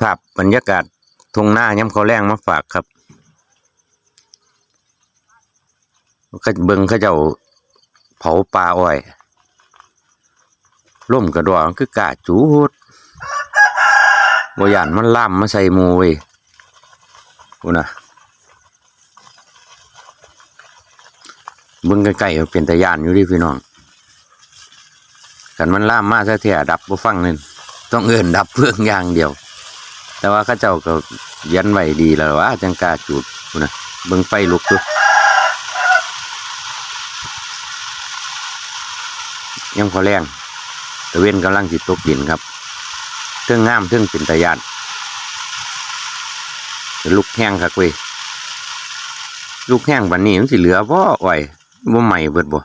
ภาพบรรยากาศทงหน้าย้ำเขาแรงมาฝากครับก็เบิงเขาเจ้าเผาปลาอ้อยล่มกระดองคือกาจูดบ่ยานมันล่ามมาใส่มูเว้ยกูนะเบิงใกล้ๆเป็นตะยานอยู่ดิพี่น้องกันมันล่ามมาซะเที่ยดับบ่ฟังนั่นต้องเอิ้นดับเพื่องอย่างเดียว แต่ว่าข้าเจ้าก็ยันไหวดีแล้วว่าจังกาจูดนะเบิ่งไฟลุกอยู่ยังพอแรงตะเวนกำลังสิตตกดินครับเทิงงามเทิงเป็นตะยานลุกแห้งคักเว้ยลูกแห้งบันนี้มันสิเหลือบ่อ้อยบ่ใหม่เบิดบ่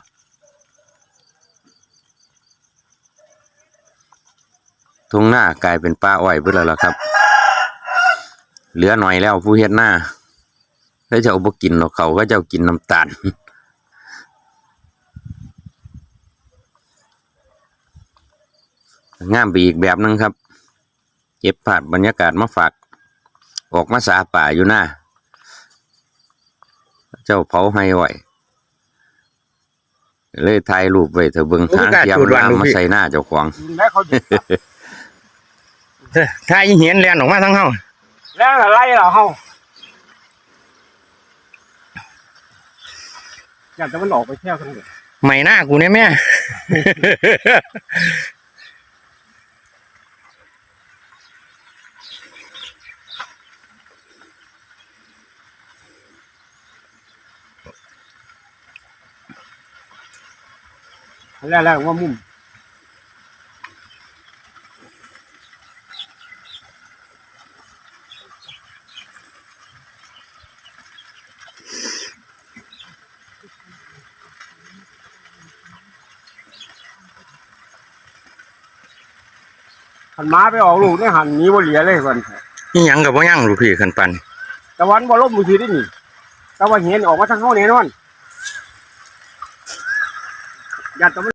ทงหน้ากลายเป็นป่าอ้อยเบิดแล้วล่ะครับ เหลือหน่อยแล้วผู้เฮ็ดหน้าแล้วจะเอาบ่กินหรอกเขาก็จะเอากินน้ำตาลงามไปอีกแบบหนึงครับ เก็บภาพบรรยากาศมาฝาก ออกมาสาป่าอยู่หน้า เจ้าเผาให้ไหวเลยถ่ายรูปไว้เถอะเบิ่งโอ้หางกล้าเทียมจูดวางลามลูกมาพี่ใส่หน้าเจ้าของยิงได้เขาดิถ้าอีเห็นแลนออกมาทั้งเฮา แล้วอะไรเหรอเฮาอยากจะมันออกไปเที่ยวทั้งหมดใหม่หน้ากูเนี่ยแม่ แล้วแล้วว่ามุม หันม้าไปออกลูกนี่หันหนี้บ่เหลียเลยก่อนนี่ยังกับว่ายังลูกพี่ขันปันตะวันบ่ลบมือถือได้นี่ตะวันเห็นออกมาทางเฮาแน่นอนอย่าตะวัน